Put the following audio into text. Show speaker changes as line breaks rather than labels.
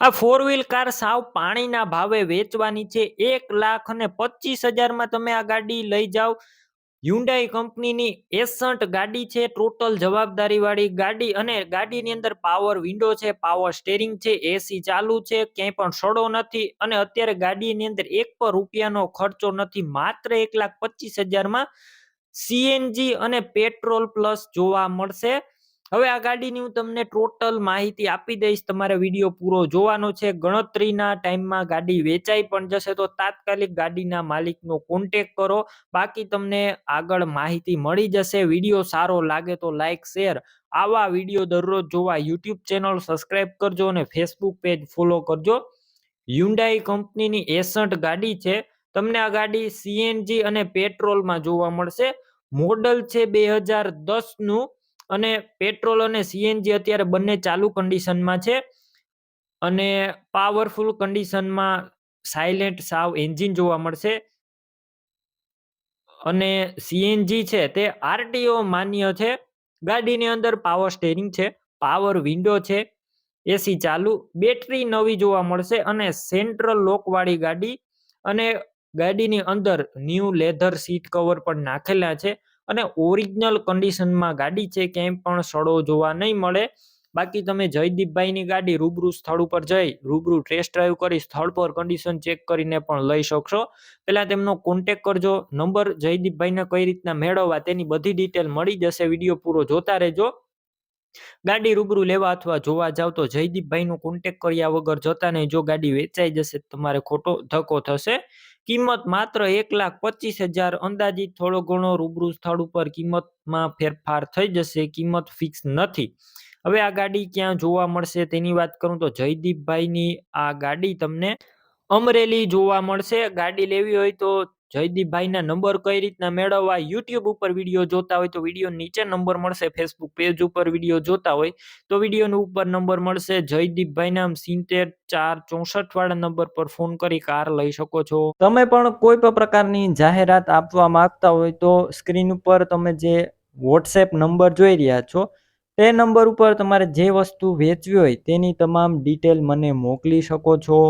આ four wheel car સાવ પાણીના ભાવે વેચવાની છે. એક લાખ અને પચીસ હજારમાં તમે આ ગાડી લઈ જાઓ. હ્યુન્ડાઈ કંપનીની એસન્ટ ગાડી છે ટોટલ જવાબદારી વાળી ગાડી અને ગાડીની અંદર પાવર વિન્ડો છે પાવર સ્ટેરિંગ છે એસી ચાલુ છે, ક્યાંય પણ સડો નથી અને અત્યારે ગાડીની અંદર એક પણ રૂપિયાનો ખર્ચો નથી. માત્ર એક લાખ પચીસ હજારમાં સીએનજી અને પેટ્રોલ પ્લસ જોવા મળશે. હવે આ ગાડીની હું તમને ટોટલ માહિતી આપી દઈશ. તમારે વીડિયો પૂરો જોવાનો છે. ગણતરીના ટાઈમમાં ગાડી વેચાઈ પણ જશે તો તાત્કાલિક ગાડીના માલિકનો કોન્ટેક કરો. બાકી તમને આગળ માહિતી મળી જશે. વીડિયો સારો લાગે તો લાઇક શેર આવા વીડિયો દરરોજ જોવા યુટ્યુબ ચેનલ સબસ્ક્રાઈબ કરજો અને ફેસબુક પેજ ફોલો કરજો. હ્યુન્ડાઈ કંપનીની એસન્ટ ગાડી છે. તમને આ ગાડી સીએનજી અને પેટ્રોલમાં જોવા મળશે. મોડલ છે બે હજાર દસનું. અને પેટ્રોલ અને સીએનજી અત્યારે બંને ચાલુ કન્ડિશનમાં છે. અને પાવરફુલ કન્ડિશનમાં સાયલેન્ટ સાવ એન્જિન જોવા મળશે. અને સીએનજી છે તે આરટીઓ માન્ય છે. ગાડીની અંદર પાવર સ્ટેરિંગ છે પાવર વિન્ડો છે એસી ચાલુ બેટરી નવી જોવા મળશે અને સેન્ટ્રલ લોકવાળી ગાડી અને ગાડીની અંદર ન્યૂ લેધર સીટ કવર પણ નાખેલા છે. અને ઓરિજિનલ કન્ડિશનમાં ગાડી છે, ક્યાંય પણ સડો જોવા નહીં મળે. બાકી તમે જયદીપભાઈની ગાડી રૂબરૂ સ્થળ ઉપર જઈ, રૂબરૂ ટેસ્ટ ડ્રાઈવ કરી, સ્થળ પર કન્ડિશન ચેક કરીને પણ લઈ શકશો. પહેલાં તેમનો કોન્ટેક કરજો, નંબર જયદીપભાઈને કઈ રીતના મેળવવા તેની બધી ડિટેલ મળી જશે વીડિયો પૂરો જોતા રહેજો. ગાડી રૂબરૂ લેવા અથવા જોવા જાવ તો જયદીપભાઈનો કોન્ટેક કર્યા વગર જતા નહીં. જો ગાડી વેચાઈ જશે તમારે ખોટો ધક્કો થશે. કિંમત માત્ર એક લાખ પચીસ હજાર. અંદાજિત થોડો ઘણો રૂબરૂ સ્થળ ઉપર કિંમતમાં ફેરફાર થઈ જશે. કિંમત ફિક્સ નથી. હવે આ ગાડી ક્યાં જોવા મળશે તેની વાત કરું તો જયદીપભાઈની આ ગાડી તમને અમરેલી જોવા મળશે. ગાડી લેવી હોય તો જયદીપભાઈના નંબર કઈ રીતના મેળવવા યુટ્યુબ ઉપર વીડિયો જોતા હોય તો વીડિયો નીચે નંબર મળશે ફેસબુક પેજ ઉપર વીડિયો જોતા હોય તો વિડીયોનો ઉપર નંબર મળશે. જયદીપભાઈના સિત્તેર ચાર ચોસઠ વાળા નંબર પર ફોન કરી કાર લઈ શકો છો. તમે પણ કોઈ પણ પ્રકારની જાહેરાત આપવા માંગતા હોય તો સ્ક્રીન ઉપર તમે જે વોટ્સએપ નંબર જોઈ રહ્યા છો, તે નંબર ઉપર તમારે જે વસ્તુ વેચવી હોય તેની તમામ ડિટેલ મને મોકલી શકો છો.